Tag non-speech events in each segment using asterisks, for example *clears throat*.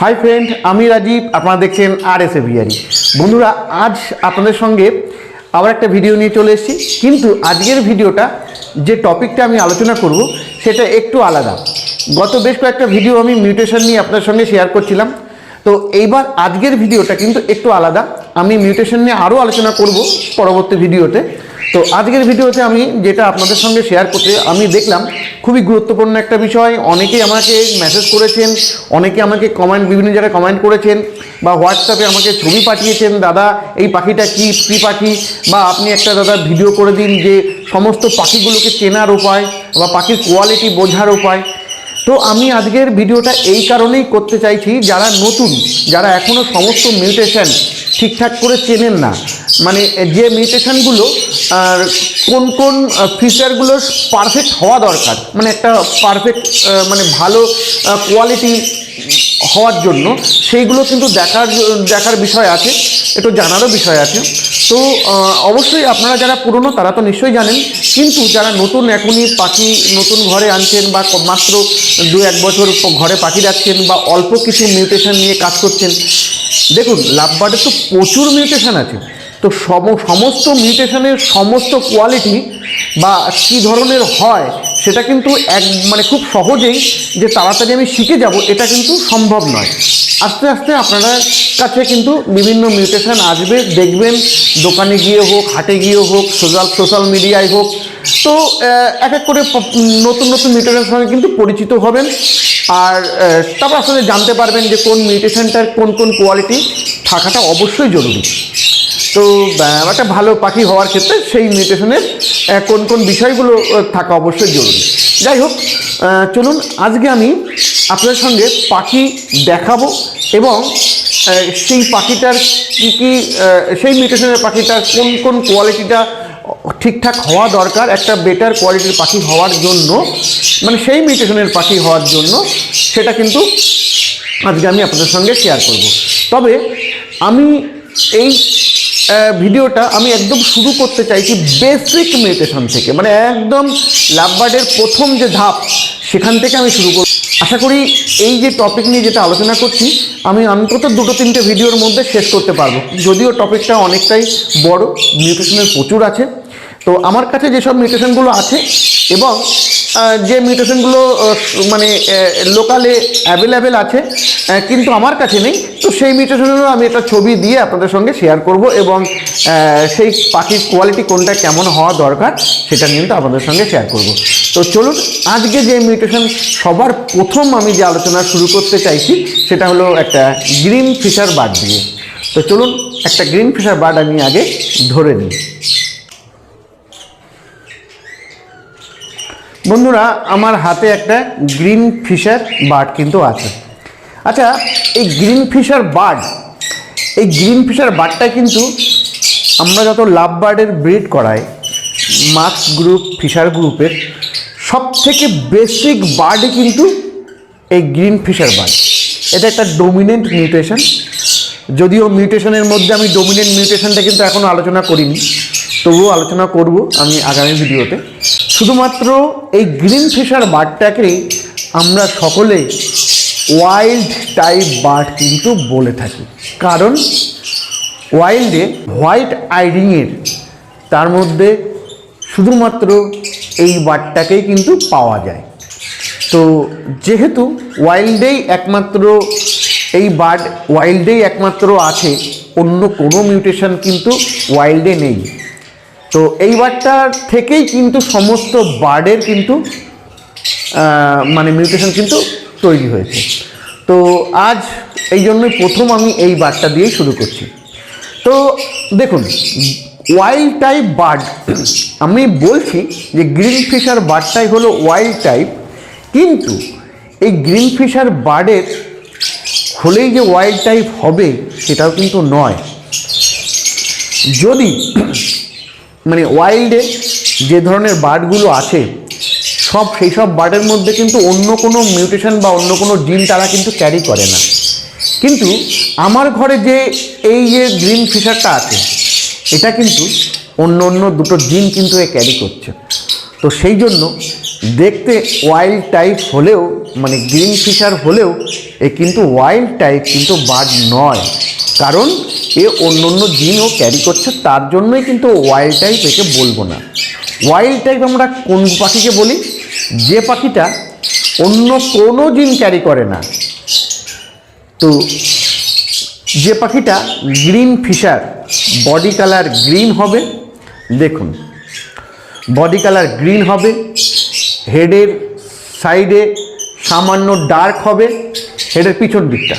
Hi friend আমি রাজীব, আপনারা দেখছেন আর এস এ বিহারি। বন্ধুরা, আজ আপনাদের সঙ্গে আবার একটা ভিডিও নিয়ে চলে এসেছি। কিন্তু আজকের ভিডিওটা যে টপিকটা আমি আলোচনা করব, সেটা একটু আলাদা। গত বেশ কয়েকটা ভিডিও আমি মিউটেশন নিয়ে আপনার সঙ্গে শেয়ার করছিলাম। তো এইবার আজকের ভিডিওটা কিন্তু একটু আলাদা। আমি মিউটেশন নিয়ে আরও আলোচনা করব পরবর্তী ভিডিওতে তো আজকের ভিডিওতে আমি যেটা আপনাদের সঙ্গে শেয়ার করতে আমি দেখলাম খুবই গুরুত্বপূর্ণ একটা বিষয়। অনেকেই আমাকে মেসেজ করেছেন, অনেকে আমাকে কমেন্ট বিভিন্ন জায়গায় কমেন্ট করেছেন বা হোয়াটসঅ্যাপে আমাকে ছবি পাঠিয়েছেন, দাদা, এই পাখিটা কি, কী পাখি? বা আপনি একটা দাদা ভিডিও করে দিন যে সমস্ত পাখিগুলোকে চেনার উপায় বা পাখির কোয়ালিটি বোঝার উপায়। তো আমি আজকের ভিডিওটা এই কারণেই করতে চাইছি, যারা নতুন, যারা এখনও সমস্ত মিউটেশন ঠিকঠাক করে চেনেন না মানে যে মিউটেশনগুলো কোন কোন ফিচারগুলো পারফেক্ট হওয়া দরকার? মানে একটা পারফেক্ট মানে ভালো কোয়ালিটি হওয়ার জন্য সেইগুলো কিন্তু দেখার দেখার বিষয় আছে, একটু জানারও বিষয় আছে। তো অবশ্যই আপনারা যারা পুরনো, তারা তো নিশ্চয়ই জানেন, কিন্তু যারা নতুন এখনই পাখি নতুন ঘরে আনছেন বা মাত্র দু এক বছর ঘরে পাখি রাখছেন বা অল্প কিছু মিউটেশন নিয়ে কাজ করছেন, দেখুন লাভবার্ডের তো প্রচুর মিউটেশন আছে। তো সম, সমস্ত মিউটেশনের সমস্ত কোয়ালিটি বা কী ধরনের হয় সেটা কিন্তু এক মানে খুব সহজেই যে তাড়াতাড়ি আমি শিখে যাব এটা কিন্তু সম্ভব নয়। আস্তে আস্তে আপনারা কাছে কিন্তু বিভিন্ন মিউটেশন আসবে, দেখবেন দোকানে গিয়ে হোক, হাটে গিয়ে হোক সোশ্যাল সোশ্যাল মিডিয়ায় হোক। তো এক এক করে নতুন নতুন মিউটেশনের সঙ্গে কিন্তু পরিচিত হবেন। আর তারপর আসলে জানতে পারবেন যে কোন মিউটেশনটার কোন কোন কোয়ালিটি থাকাটা অবশ্যই জরুরি। তো একটা ভালো পাখি হওয়ার ক্ষেত্রে সেই মিউটেশনের কোন কোন বিষয়গুলো থাকা অবশ্যই জরুরি। যাই হোক চলুন, আজকে আমি আপনাদের সঙ্গে পাখি দেখাবো এবং সেই পাখিটার কী কী সেই মিউটেশনের পাখিটার কোন কোন কোয়ালিটিটা ঠিকঠাক হওয়া দরকার, একটা বেটার কোয়ালিটির পাখি হওয়ার জন্য মানে সেই মিউটেশনের পাখি হওয়ার জন্য, সেটা কিন্তু আজকে আমি আপনাদের সঙ্গে শেয়ার করব। তবে, আমি এই ভিডিওটা আমি একদম শুরু করতে চাইছি বেসিক মেডিটেশন থেকে। মানে একদম লাভবার্ডের প্রথম যে ধাপ, সেখান থেকে আমি শুরু করব। আশা করি এই যে টপিক নিয়ে যেটা আলোচনা করছি, আমি অন্তত দুটো তিনটে ভিডিওর মধ্যে শেষ করতে পারব। যদিও টপিকটা অনেকটাই বড় নিউট্রিশনের প্রচুর আছে। তো আমার কাছে যেসব মিউটেশনগুলো আছে এবং যে মিউটেশনগুলো মানে লোকালে অ্যাভেলেবেল আছে কিন্তু আমার কাছে নেই, তো সেই মিউটেশনগুলো আমি একটা ছবি দিয়ে আপনাদের সঙ্গে শেয়ার করব এবং সেই পাখির কোয়ালিটি কোনটা, কেমন হওয়া দরকার, সেটা কিন্তু আপনাদের সঙ্গে শেয়ার করব। তো চলুন, আজকে যে মিউটেশন সবার প্রথম আমি যে আলোচনা শুরু করতে চাইছি, সেটা হলো একটা গ্রিন ফিশার বার্ড দিয়ে। তো চলুন, একটা গ্রিন ফিশার বার্ড আমি আগে ধরে নিই। বন্ধুরা, আমার হাতে একটা গ্রিন ফিশার বার্ড কিন্তু আছে। আচ্ছা এই গ্রিন ফিশার বার্ড, এই গ্রিন ফিশার বার্ডটা কিন্তু আমরা যত লাভ বার্ডের ব্রিড করাই, মাছ গ্রুপ, ফিশার গ্রুপের সব থেকে বেসিক বার্ডই কিন্তু এই গ্রিন ফিশার বার্ড। এটা একটা ডোমিনেন্ট মিউটেশন। যদিও মিউটেশনের মধ্যে আমি ডোমিনেন্ট মিউটেশনটা কিন্তু এখনও আলোচনা করিনি। তবুও আলোচনা করব আমি আগামী ভিডিওতে। শুধুমাত্র এই গ্রিন ফিশার বার্ডটাকেই আমরা সকলে ওয়াইল্ড টাইপ বার্ড কিন্তু বলে থাকি। কারণ ওয়াইল্ডে হোয়াইট আইডিংয়ের তার মধ্যে শুধুমাত্র এই বার্ডটাকেই কিন্তু পাওয়া যায়। তো যেহেতু ওয়াইল্ডেই একমাত্র এই বার্ড ওয়াইল্ডেই একমাত্র আছে, অন্য কোনো মিউটেশন কিন্তু ওয়াইল্ডে নেই। তো এই বার্ডটার থেকেই কিন্তু সমস্ত বার্ডের কিন্তু মানে মিউটেশন কিন্তু তৈরি হয়েছে। তো আজ এই জন্যই প্রথম আমি এই বার্ডটা দিয়েই শুরু করছি। তো দেখুন, ওয়াইল্ড টাইপ বার্ড, আমি বলছি যে গ্রিন ফিশার বার্ডটাই হলো ওয়াইল্ড টাইপ, কিন্তু এই গ্রিন ফিশার বার্ডের হলেই যে ওয়াইল্ড টাইপ হবে, সেটাও কিন্তু নয়। যদি মানে ওয়াইল্ডে যে ধরনের বার্ডগুলো আছে, সব সেই সব বার্ডের মধ্যে কিন্তু অন্য কোনো মিউটেশন বা অন্য কোনো জিন তারা কিন্তু ক্যারি করে না। কিন্তু আমার ঘরে যে এই যে গ্রিন ফিশারটা আছে, এটা কিন্তু অন্য অন্য দুটো জিন কিন্তু এ ক্যারি করছে। তো সেই জন্য দেখতে ওয়াইল্ড টাইপ হলেও মানে গ্রিন ফিশার হলেও, এ কিন্তু ওয়াইল্ড টাইপ কিন্তু বার্ড নয়। কারণ এ অন্য অন্য জিনও ক্যারি করছে, তার জন্যই কিন্তু ওয়াইল্ড টাইপ একে বলব না। ওয়াইল্ড টাইপ আমরা কোন পাখিকে বলি? যে পাখিটা অন্য কোনো জিন ক্যারি করে না। তো যে পাখিটা green fisher body colour green হবে, দেখুন। বডি কালার গ্রিন হবে হেডের সাইডে সামান্য ডার্ক হবে হেডের পিছন দিকটা।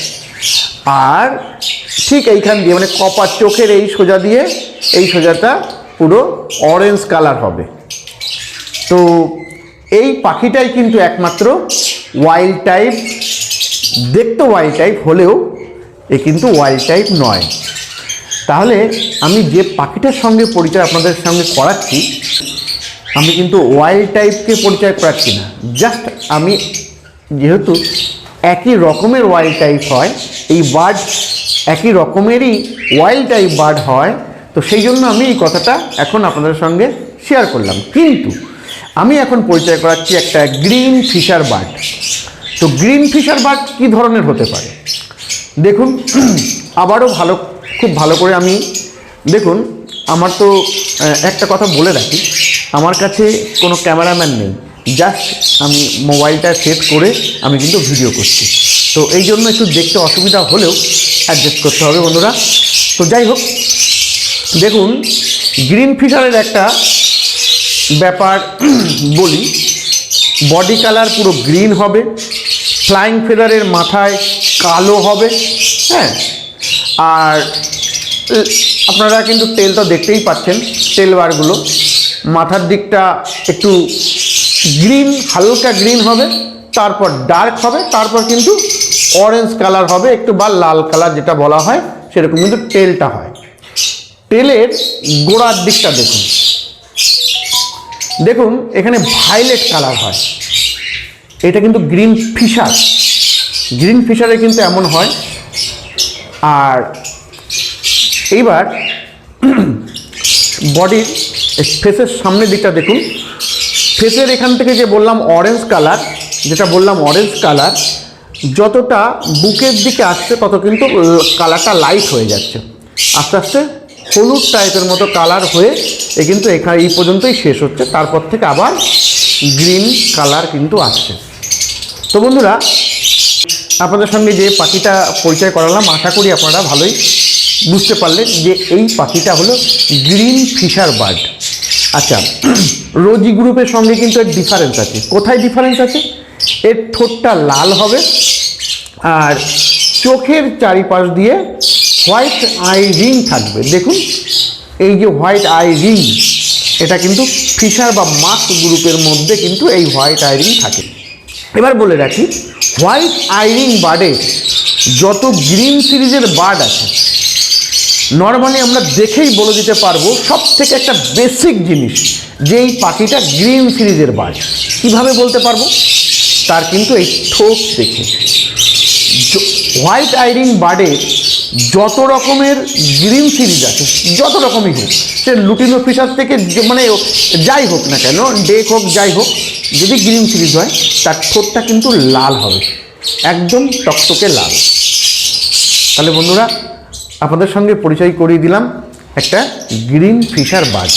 আর ঠিক এইখান দিয়ে মানে কপার চোখের এই সোজা দিয়ে, এই সোজাটা পুরো অরেঞ্জ কালার হবে। তো এই পাখিটাই কিন্তু একমাত্র ওয়াইল্ড টাইপ দেখতে ওয়াইল্ড টাইপ হলেও এ কিন্তু ওয়াইল্ড টাইপ নয়। তাহলে আমি যে পাখিটার সঙ্গে পরিচয় আপনাদের সঙ্গে করাচ্ছি আমি কিন্তু ওয়াইল্ড টাইপকে পরিচয় করাচ্ছি না। জাস্ট আমি যেহেতু একই রকমের ওয়াইল্ড টাইপ হয়, এই বার্ড একই রকমেরই ওয়াইল্ড টাইপ বার্ড হয়, তো সেই জন্য আমি এই কথাটা এখন আপনাদের সঙ্গে শেয়ার করলাম। কিন্তু আমি এখন পরিচয় করাচ্ছি একটা গ্রিন ফিশার বার্ড তো গ্রিন ফিশার বার্ড কী ধরনের হতে পারে? দেখুন, আবারও ভালো, খুব ভালো করে আমি, দেখুন, আমার তো একটা কথা বলে রাখি। আমার কাছে কোনো ক্যামেরাম্যান নেই। জাস্ট আমি মোবাইলটা সেট করে আমি কিন্তু ভিডিও করছি। তো এই জন্য একটু দেখতে অসুবিধা হলেও অ্যাডজাস্ট করতে হবে বন্ধুরা। তো যাই হোক, দেখুন গ্রিন ফিশারের একটা ব্যাপার *clears throat* বলি। বডি কালার পুরো গ্রিন হবে। ফ্লাইং ফেদারের মাথায় কালো হবে। হ্যাঁ। আর, আপনারা কিন্তু তেলটা দেখতেই পাচ্ছেন, তেল বারগুলো মাথার দিকটা একটু গ্রিন হালকা গ্রিন হবে, তারপর ডার্ক হবে, তারপর কিন্তু অরেঞ্জ কালার হবে, একটু বা লাল কালার যেটা বলা হয়, সেরকম কিন্তু তেলটা হয়। তেলের গোড়ার দিকটা দেখুন। দেখুন, এখানে ভাইলেট কালার হয়। এটা কিন্তু গ্রিন ফিশার গ্রিন ফিশারে কিন্তু এমন হয়। আর এইবার *clears throat* বডির ফেসের সামনের দিকটা দেখুন। ফেসের এখান থেকে যে বললাম অরেঞ্জ কালার যেটা বললাম অরেঞ্জ কালার যতটা বুকের দিকে আসছে তত কিন্তু কালারটা লাইট হয়ে যাচ্ছে। আস্তে আস্তে হলুদ টাইপের মতো কালার হয়ে এ কিন্তু এখানে এই পর্যন্তই শেষ হচ্ছে। তারপর থেকে আবার গ্রিন কালার কিন্তু আসছে। তো বন্ধুরা, আপনাদের সঙ্গে যে পাখিটা পরিচয় করালাম, আশা করি আপনারা ভালোই বুঝতে পারলেন যে এই পাখিটা হলো গ্রিন ফিশার বার্ড আচ্ছা রোজি গ্রুপের সঙ্গে কিন্তু এর ডিফারেন্স আছে। কোথায় ডিফারেন্স আছে? এর ঠোঁটটা লাল হবে আর চোখের চারিপাশ দিয়ে হোয়াইট আই রিং থাকবে। দেখুন, এই যে হোয়াইট আই রিং, এটা কিন্তু ফিশার বা মাস্ক গ্রুপের মধ্যে কিন্তু এই হোয়াইট আই রিং থাকে। এবার বলে রাখি, হোয়াইট আইরিং বার্ডে যত গ্রিন সিরিজের বার্ড আছে নর্মালি আমরা দেখেই বলে দিতে পারব সব থেকে একটা বেসিক জিনিস যে এই পাখিটা গ্রিন সিরিজের বার্ড কীভাবে বলতে পারব? তার কিন্তু এই ঠোঁট দেখে। হোয়াইট আইরিং বার্ডে যত রকমের গ্রিন সিরিজ আছে, যত রকমই হোক, সে লুটিনো ফিশার থেকে মানে যাই হোক না কেন ডেক হোক, যাই হোক, যদি গ্রিন সিরিজ হয়, তার ঠোঁটটা কিন্তু লাল হবে, একদম টকটকে লাল। তাহলে বন্ধুরা আপনাদের সঙ্গে পরিচয় করিয়ে দিলাম একটা গ্রিন ফিশার বাজ।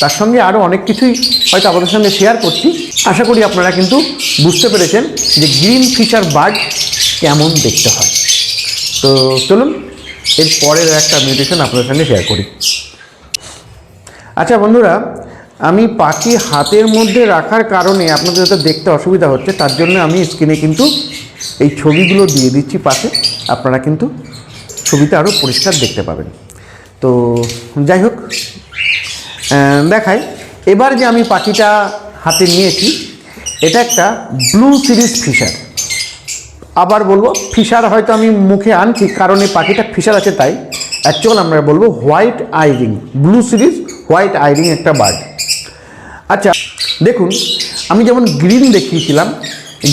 তার সঙ্গে আরও অনেক কিছুই হয়তো আপনাদের সঙ্গে শেয়ার করছি। আশা করি আপনারা কিন্তু বুঝতে পেরেছেন যে গ্রিন ফিশার বাজ কেমন দেখতে হয়। তো চলুন, এর পরের একটা মিউটেশন আপনাদের সঙ্গে শেয়ার করি। আচ্ছা বন্ধুরা, আমি পাখি হাতের মধ্যে রাখার কারণে আপনাদের হয়তো দেখতে অসুবিধা হচ্ছে, তার জন্য আমি স্ক্রিনে কিন্তু এই ছবিগুলো দিয়ে দিচ্ছি পাশে। আপনারা কিন্তু ছবিতে আরও পরিষ্কার দেখতে পাবেন। তো যাই হোক দেখাই। এবার যে আমি পাখিটা হাতে নিয়েছি, এটা একটা ব্লু সিরিজ ফিশার। আবার বলব, ফিশার হয়তো আমি মুখে আনছি, কারণ এই পাখিটা ফিশার আছে তাই। অ্যাকচুয়াল আমরা বলব white eye ring blue series, white eye ring একটা বার্ড। আচ্ছা দেখুন, আমি যেমন গ্রিন দেখিয়েছিলাম,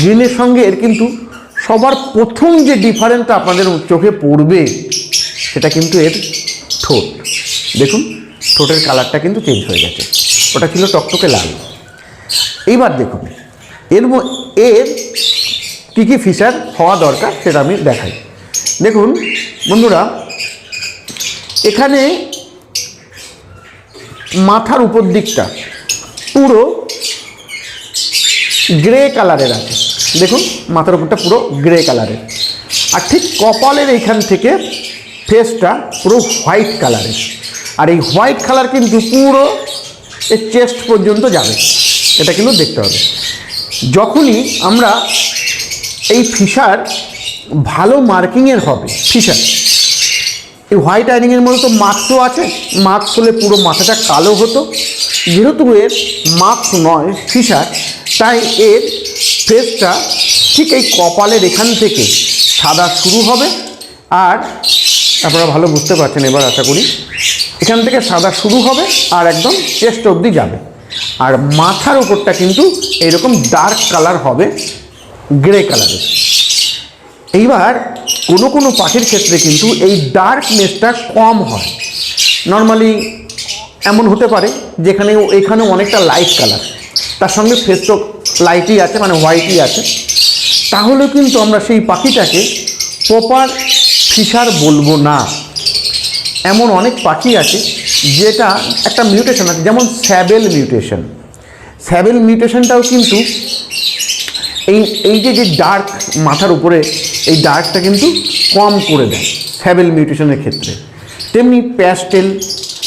গ্রিনের সঙ্গে এর কিন্তু সবার প্রথম যে ডিফারেন্সটা আপনাদের চোখে পড়বে, সেটা কিন্তু এর ঠোঁট। দেখুন, ঠোঁটের কালারটা কিন্তু চেঞ্জ হয়ে গেছে। ওটা ছিল টকটকে লাল। এইবার দেখুন, এর এর কী কী ফিচার হওয়া দরকার সেটা আমি দেখাই। দেখুন, বন্ধুরা, এখানে মাথার উপর দিকটা পুরো গ্রে কালারের আছে। দেখুন, মাথার উপরটা পুরো গ্রে কালারের আর ঠিক কপালের এইখান থেকে ফেসটা পুরো হোয়াইট কালারের আর এই হোয়াইট কালার কিন্তু পুরো এই চেস্ট পর্যন্ত যাবে। এটা কিন্তু দেখতে হবে। যখনই আমরা এই ফিশার ভালো মার্কিংয়ের হবে, ফিশার, এই হোয়াইট আইনিংয়ের মধ্যে তো মাস্কও আছে। মাস্ক হলে পুরো মাথাটা কালো হতো। যেহেতু এর মাস্ক নয়, ফিশার তাই এর ফেসটা ঠিক এই কপালের এখান থেকে সাদা শুরু হবে। আর আপনারা ভালো বুঝতে পারছেন এবার আশা করি, এখান থেকে সাদা শুরু হবে আর একদম চেস্ট অবধি যাবে। আর মাথার ওপরটা কিন্তু এইরকম ডার্ক কালার হবে গ্রে কালারের এইবার কোনো কোনো পাখির ক্ষেত্রে কিন্তু এই ডার্কনেসটা কম হয়। নর্মালি এমন হতে পারে যেখানে এখানে অনেকটা লাইট কালার তার সঙ্গে ফেসটো লাইটই আছে মানে হোয়াইটই আছে। তাহলে কিন্তু আমরা সেই পাখিটাকে প্রপার ফিশার বলব না। এমন অনেক পাখি আছে যেটা একটা মিউটেশন আছে, যেমন স্যাবেল মিউটেশন স্যাবেল মিউটেশনটাও কিন্তু এই এই যে যে ডার্ক মাথার উপরে এই ডার্কটা কিন্তু কম করে দেয় স্যাবেল মিউটেশনের ক্ষেত্রে। তেমনি প্যাস্টেল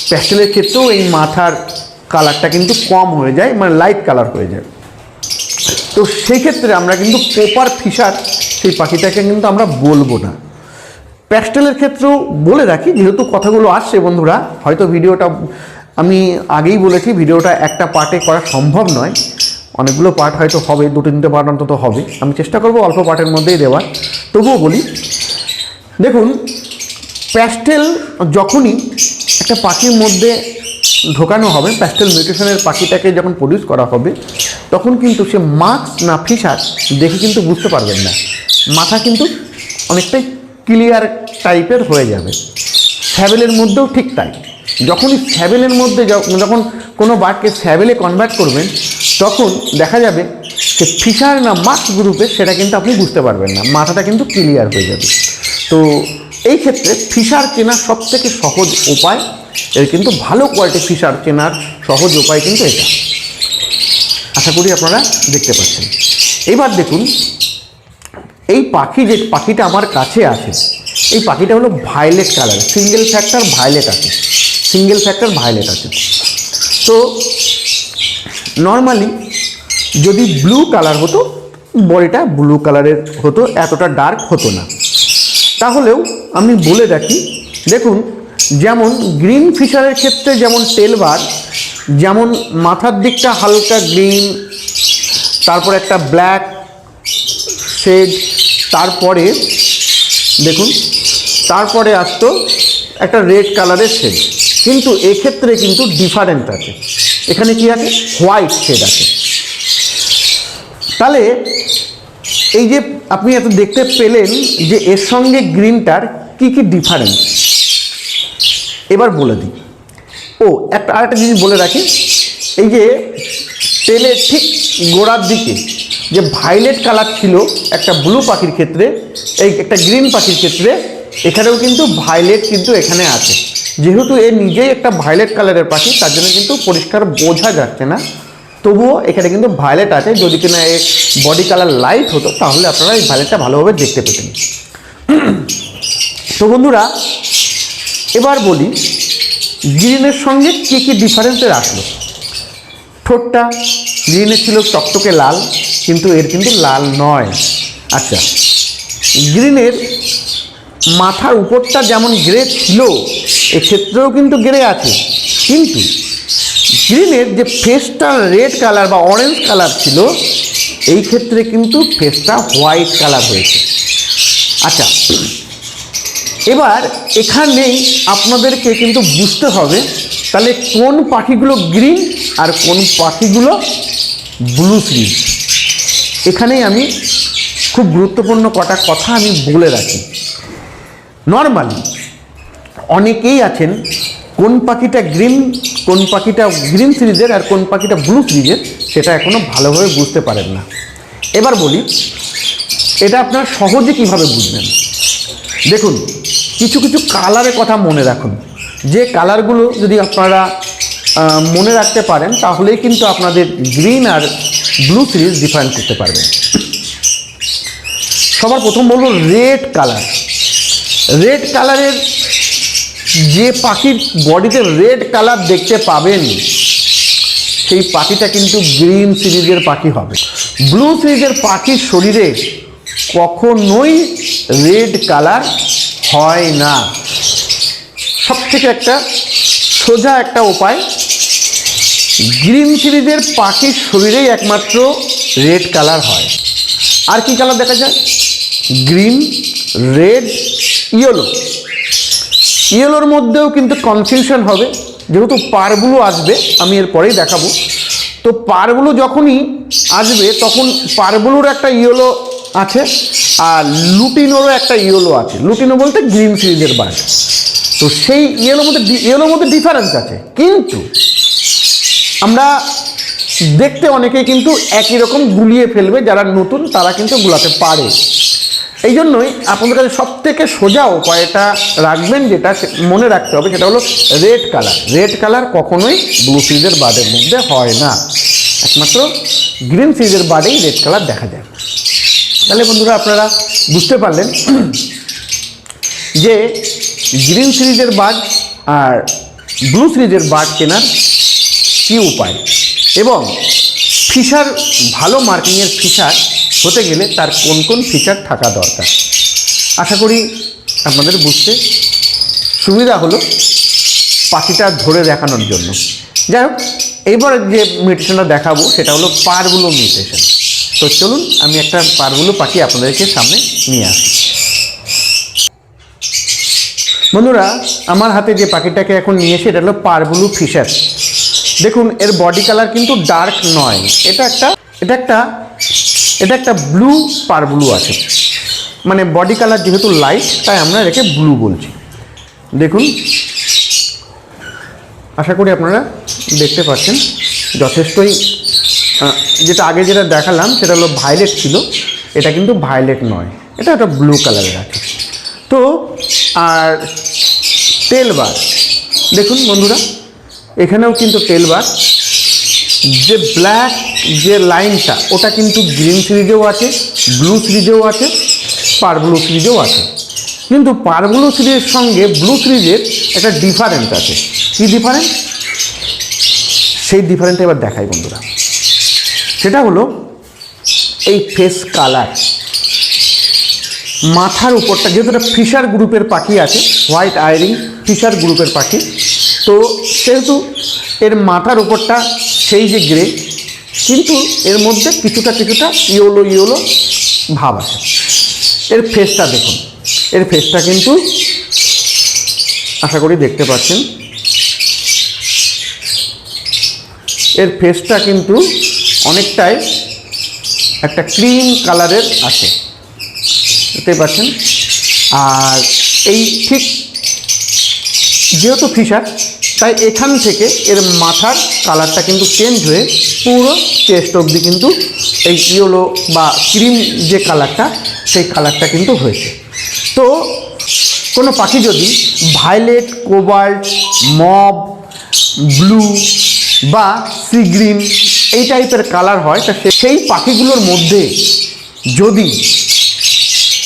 প্যাস্টেলের ক্ষেত্রেও এই মাথার কালারটা কিন্তু কম হয়ে যায় মানে লাইট কালার হয়ে যায়। তো সেই ক্ষেত্রে আমরা কিন্তু প্রপার ফিশার সেই পাখিটাকে কিন্তু আমরা বলব না। প্যাস্টেলের ক্ষেত্রেও বলে রাখি, যেহেতু কথাগুলো আসছে বন্ধুরা, হয়তো ভিডিওটা, আমি আগেই বলেছি, ভিডিওটা একটা পার্টে করা সম্ভব নয়। অনেকগুলো পার্ট হয়তো হবে দু তিনটে পার্ট অন্তত হবে। আমি চেষ্টা করব অল্প পার্টের মধ্যেই দেওয়ার। তবুও বলি, দেখুন প্যাস্টেল যখনই একটা পাখির মধ্যে ঢোকানো হবে প্যাস্টেল মিউটেশনের পাখিটাকে যখন প্রডিউস করা হবে, তখন কিন্তু সে মাস্ক না ফিশার দেখে কিন্তু বুঝতে পারবেন না। মাথা কিন্তু অনেকটাই ক্লিয়ার টাইপের হয়ে যাবে। স্যাবেলের মধ্যেও ঠিক তাই। যখনই স্যাবেলের মধ্যে যখন কোনো বার্ডকে স্যাবেলে কনভার্ট করবেন, তখন দেখা যাবে যে ফিশার না মাস্ক গ্রুপে সেটা কিন্তু আপনি বুঝতে পারবেন না। মাথাটা কিন্তু ক্লিয়ার হয়ে যাবে। তো এই ক্ষেত্রে ফিশার চেনার সব থেকে সহজ উপায় এর কিন্তু ভালো কোয়ালিটি ফিশার চেনার সহজ উপায় কিন্তু এটা। আশা করি আপনারা দেখতে পাচ্ছেন। এবার দেখুন, এই পাখি যে, পাখিটা আমার কাছে আছে, এই পাখিটা হলো violet colour single factor violet আছে সিঙ্গেল ফ্যাক্টর ভায়োলেট আছে। তো নর্মালি যদি ব্লু কালার হতো, বডিটা ব্লু কালারের হতো, এতটা ডার্ক হতো না। তাহলেও আমি বলে রাখি, দেখুন যেমন গ্রিন ফিশারের ক্ষেত্রে যেমন টেলবার যেমন মাথার দিকটা হালকা গ্রিন, তারপর একটা ব্ল্যাক শেড, তারপরে, দেখুন, তারপরে আসতো একটা রেড কালারের শেড। কিন্তু এক্ষেত্রে কিন্তু ডিফারেন্ট আছে। এখানে কি আছে? হোয়াইট শেড আছে। তাহলে এই যে আপনি এত দেখতে পেলেন যে এর সঙ্গে গ্রিনটার কি কি ডিফারেন্স? এবার বলে দিই। ও, একটা আরেকটা জিনিস বলে রাখি। এই যে তেলের ঠিক গোড়ার দিকে যে ভাইলেট কালার ছিল একটা ব্লু পাখির ক্ষেত্রে, এই একটা গ্রিন পাখির ক্ষেত্রে, এখানেও কিন্তু ভাইলেট কিন্তু এখানে আছে। যেহেতু এ নিজেই একটা ভাইলেট কালারের পাখি, তার জন্য কিন্তু পরিষ্কার বোঝা যাচ্ছে না। তবুও এখানে কিন্তু ভায়োলেট আছে। যদি কিনা এ বডি কালার লাইট হতো, তাহলে আপনারা এই ভায়োলেটটা ভালোভাবে দেখতে পেতেন। তো বন্ধুরা এবার বলি, গ্রিনের সঙ্গে কী কী ডিফারেন্সের আসলো? ঠোঁটটা গ্রিনের ছিল চকচকে লাল, কিন্তু এর কিন্তু লাল নয়। আচ্ছা গ্রিনের মাথার উপরটা যেমন গ্রে ছিল, এক্ষেত্রেও কিন্তু গ্রে আছে। কিন্তু গ্রিনের যে ফেসটা রেড কালার বা অরেঞ্জ কালার ছিল, এই ক্ষেত্রে কিন্তু ফেসটা হোয়াইট কালার হয়েছে। আচ্ছা এবার এখানেই আপনাদেরকে কিন্তু বুঝতে হবে তাহলে কোন পাখিগুলো গ্রিন আর কোন পাখিগুলো ব্লু সিরিজ এখানেই আমি খুব গুরুত্বপূর্ণ কটা কথা আমি বলে রাখি। নর্মালি অনেকেই আছেন কোন পাখিটা গ্রিন কোন পাখিটা গ্রিন সিরিজের আর কোন পাখিটা ব্লু সিরিজের সেটা এখনও ভালোভাবে বুঝতে পারেন না। এবার বলি, এটা আপনারা সহজে কীভাবে বুঝবেন? দেখুন কিছু কিছু কালারের কথা মনে রাখুন। যে কালারগুলো যদি আপনারা মনে রাখতে পারেন, তাহলেই কিন্তু আপনাদের গ্রিন আর ব্লু সিরিজ ডিফাইন করতে পারবেন সবার প্রথম বলব রেড কালার রেড কালারের যে পাখির বডিতে রেড কালার দেখতে পাবেন, সেই পাখিটা কিন্তু গ্রিন সিরিজের পাখি হবে। ব্লু সিরিজের পাখির শরীরে কখনোই রেড কালার হয় না। সব থেকে একটা সোজা একটা উপায় গ্রিন সিরিজের পাখির শরীরেই একমাত্র রেড কালার হয়। আর কি কালার দেখা যায়? গ্রিন রেড ইয়েলো ইয়েলোর মধ্যেও কিন্তু কনফিউশন হবে। যেহেতু পারগুলো আসবে, আমি এর পরেই দেখাবো। তো পারগুলো যখনই আসবে, তখন পারগুলোর একটা ইয়েলো আছে, আর লুটিনোরও একটা ইয়েলো আছে। লুটিনো বলতে গ্রিন সিরিজের বার্ড তো সেই ইয়েলোর মধ্যে ইয়েলোর মধ্যে ডিফারেন্স আছে। কিন্তু আমরা দেখতে অনেকেই কিন্তু একই রকম গুলিয়ে ফেলবে, যারা নতুন, তারা কিন্তু গুলাতে পারে। এই জন্যই আপনাদের কাছে সব থেকে সোজা উপায়টা রাখবেন, যেটা মনে রাখতে হবে, সেটা হলো রেড কালার রেড কালার কখনোই ব্লু সিরিজের বার্ডের মধ্যে হয় না। একমাত্র গ্রিন সিরিজের বাদেই রেড কালার দেখা যায়। তাহলে বন্ধুরা আপনারা বুঝতে পারলেন যে গ্রিন সিরিজের বার্ড আর ব্লু সিরিজের বার্ড কেনার কী উপায়? এবং ফিশার ভালো মার্কিংয়ের ফিশার হতে গেলে তার কোন কোন ফিচার থাকা দরকার? আশা করি আপনাদের বুঝতে সুবিধা হলো পাখিটা ধরে দেখানোর জন্য। যাই হোক এবার যে মিউটেশনটা দেখাবো, সেটা হলো পারগুলো মিউটেশন তো চলুন, আমি একটা পারগুলো পাখি আপনাদেরকে সামনে নিয়ে আসি। বন্ধুরা, আমার হাতে যে পাখিটাকে এখন নিয়ে এসে, এটা হলো পারবুলু ফিশার। দেখুন, এর বডি কালার কিন্তু ডার্ক নয়। এটা একটা এটা একটা এটা একটা ব্লু পারবুলু আছে। মানে বডি কালার যেহেতু লাইট, তাই আমরা এটাকে ব্লু বলছি। দেখুন, আশা করি আপনারা দেখতে পাচ্ছেন, যথেষ্টই যেটা আগে যেটা দেখালাম সেটা হলো ভায়োলেট ছিল। এটা কিন্তু ভায়োলেট নয়। এটা একটা ব্লু কালারের আছে তো, আর তেল বার দেখুন বন্ধুরা, এখানেও কিন্তু তেল বার যে ব্ল্যাক যে লাইনটা ওটা কিন্তু গ্রিন সিরিজেও আছে ব্লু সিরিজেও আছে পার ব্লু সিরিজেও আছে। কিন্তু পার ব্লু সিরিজের সঙ্গে ব্লু সিরিজের একটা ডিফারেন্স আছে। কী ডিফারেন্স সেই ডিফারেন্সটা এবার দেখাই বন্ধুরা। সেটা হলো এই ফেস কালার মাথার উপরটা, যেহেতু এটা ফিশার গ্রুপের পাখি আছে হোয়াইট আয়রিং ফিশার গ্রুপের পাখি, তো সেহেতু এর মাথার উপরটা সেই যে গ্রে কিন্তু এর মধ্যে কিছুটা কিছুটা ইয়োলো ইয়োলো ভাব আছে। এর ফেসটা দেখুন। এর ফেসটা কিন্তু আশা করি দেখতে পাচ্ছেন। এর ফেসটা কিন্তু অনেকটাই একটা ক্রিম কালারের আছে দেখতে পাচ্ছেন? আর এই ঠিক যেহেতু ফিশার, তাই এখান থেকে এর মাথার কালারটা কিন্তু চেঞ্জ হয়ে পুরো চেস্ট অবধি কিন্তু এই ইয়েলো বা ক্রিম যে কালারটা সেই কালারটা কিন্তু হয়েছে। তো কোনো পাখি যদি ভায়োলেট কোবাল্ট মব ব্লু বা সি গ্রিন এই টাইপের কালার হয়, তা সেই পাখিগুলোর মধ্যে যদি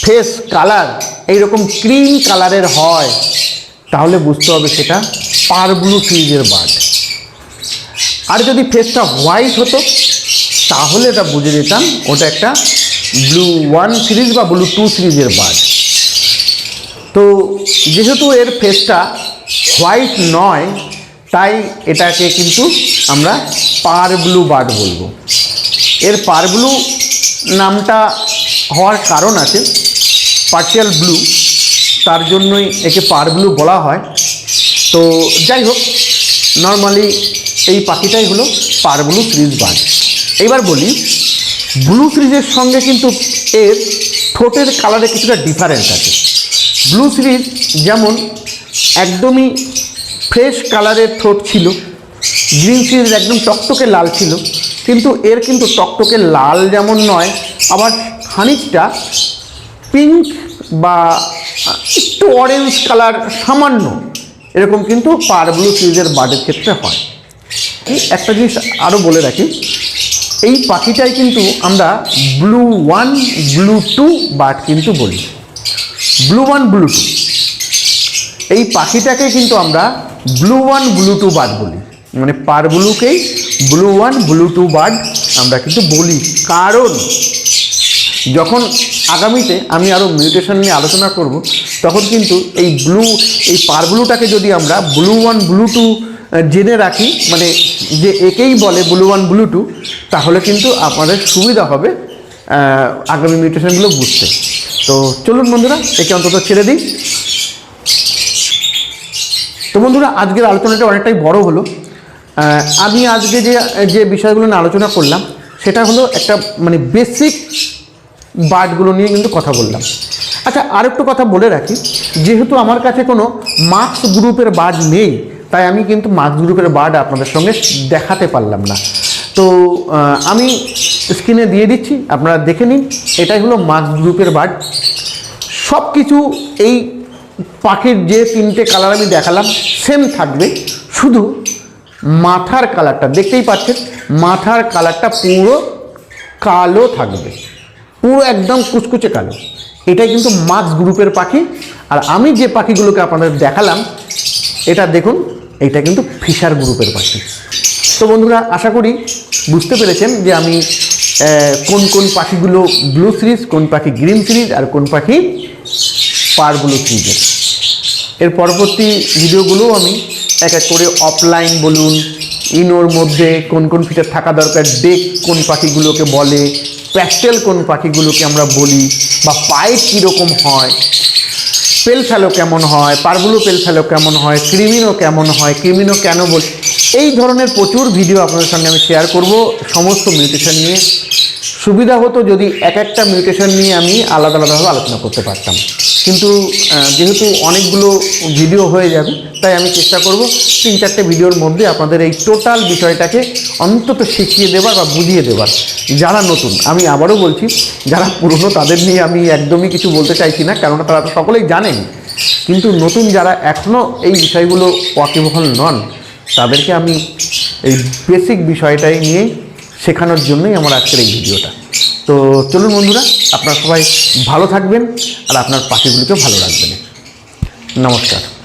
ফেস কালার এইরকম ক্রিম কালারের হয়, তাহলে বুঝতে হবে সেটা পার ব্লু সিরিজের বার্ড আর যদি ফেসটা হোয়াইট হতো, তাহলে এটা বুঝে যেতাম ওটা একটা ব্লু ওয়ান সিরিজ বা ব্লু টু সিরিজের বার্ড তো যেহেতু এর ফেসটা হোয়াইট নয় তাই এটাকে কিন্তু আমরা পার ব্লু বার্ড বলব। এর পার ব্লু নামটা হওয়ার কারণ আছে পার্সিয়াল ব্লু, তার জন্যই একে পার ব্লু বলা হয়। তো যাই হোক, নর্মালি এই পাখিটাই হলো পার ব্লু সিরিজ বার্ড। এবার বলি, ব্লু সিরিজের সঙ্গে কিন্তু এর ঠোঁটের কালারে কিছুটা ডিফারেন্স আছে। ব্লু সিরিজ যেমন একদমই ফ্রেশ কালারের থ্রোট ছিল গ্রিন সিরিজ একদম টকটকে লাল ছিল, কিন্তু এর কিন্তু টকটকে লাল যেমন নয়, আবার খানিকটা পিঙ্ক বা একটু অরেঞ্জ কালার সামান্য, এরকম কিন্তু পার ব্লু সিরিজের বার্ডের ক্ষেত্রে হয়। একটা জিনিস আরও বলে রাখি, এই পাখিটাই কিন্তু আমরা blue one blue two bird কিন্তু বলি। ব্লু ওয়ান ব্লু টু এই পাখিটাকে কিন্তু আমরা blue one blue two bird বলি। মানে পার ব্লুকেই blue one blue two bird আমরা কিন্তু বলি। কারণ, যখন আগামীতে আমি আরও মিউটেশন নিয়ে আলোচনা করব, তখন কিন্তু এই ব্লু এই পার ব্লুটাকে যদি আমরা ব্লু ওয়ান ব্লু টু জেনে রাখি মানে যে একেই বলে ব্লু ওয়ান ব্লু টু তাহলে কিন্তু আপনাদের সুবিধা হবে আগামী মিউটেশনগুলো বুঝতে। তো চলুন বন্ধুরা, একে অন্তত ছেড়ে দিই। তো বন্ধুরা, আজকের আলোচনাটা অনেকটাই বড় হলো। আমি আজকে যে যে বিষয়গুলো নিয়ে আলোচনা করলাম, সেটা হলো একটা মানে বেসিক বার্ডগুলো নিয়ে কিন্তু কথা বললাম। আচ্ছা আর আরেকটু কথা বলে রাখি, যেহেতু আমার কাছে কোনো মার্কস গ্রুপের বার্ড নেই, তাই আমি কিন্তু মার্কস গ্রুপের বার্ড আপনাদের সঙ্গে দেখাতে পারলাম না। তো আমি স্ক্রিনে দিয়ে দিচ্ছি, আপনারা দেখে নিন, এটাই হলো মার্কস গ্রুপের বার্ড সব কিছু এই পাখির যে তিনটে কালার আমি দেখালাম সেম থাকবে। শুধু মাথার কালারটা দেখতেই পাচ্ছেন, মাথার কালারটা পুরো কালো থাকবে। পুরো একদম কুচকুচে কালো। এটাই কিন্তু মাক্স গ্রুপের পাখি। আর আমি যে পাখিগুলোকে আপনাদের দেখালাম, এটা দেখুন, এটা কিন্তু ফিশার গ্রুপের পাখি। তো বন্ধুরা, আশা করি বুঝতে পেরেছেন যে আমি কোন কোন পাখিগুলো ব্লু সিরিজ কোন পাখি গ্রিন সিরিজ আর কোন পাখি পার ব্লু সিরিজের এর পরবর্তী ভিডিওগুলোও আমি এক এক করে অফলাইন বলুন ইনোর মধ্যে কোন কোন ফিচার থাকা দরকার ডেক কোন পাখিগুলোকে বলে প্যাস্টেল কোন পাখিগুলোকে আমরা বলি, বা পাইপ কীরকম হয় পেল ফেলো কেমন হয়, পারগুলো পেল ফেলো কেমন হয় ক্রিমিনো কেমন হয় ক্রিমিনো কেন বলি, এই ধরনের প্রচুর ভিডিও আপনাদের সঙ্গে আমি শেয়ার করব। সমস্ত মিউটেশন নিয়ে সুবিধা হতো যদি এক একটা মিউটেশন নিয়ে আমি আলাদা আলাদাভাবে আলোচনা করতে পারতাম। কিন্তু যেহেতু অনেকগুলো ভিডিও হয়ে যাবে, তাই আমি চেষ্টা করব তিন চারটে ভিডিওর মধ্যে আপনাদের এই টোটাল বিষয়টাকে অন্তত শিখিয়ে দেবার বা বুঝিয়ে দেবার। যারা নতুন, আমি আবারও বলছি, যারা পুরনো, তাদের নিয়ে আমি একদমই কিছু বলতে চাইছি না, কেননা তারা তো সকলেই জানেন। কিন্তু নতুন যারা এখনও এই বিষয়গুলো ওয়াকিবহল নন, তাদেরকে আমি এই বেসিক বিষয়টাই নিয়ে শেখানোর জন্যই আমার আজকের এই ভিডিওটা। তো চলুন বন্ধুরা, আপনারা সবাই ভালো থাকবেন আর আপনার পাখিগুলিকেও ভালো রাখবেন। নমস্কার।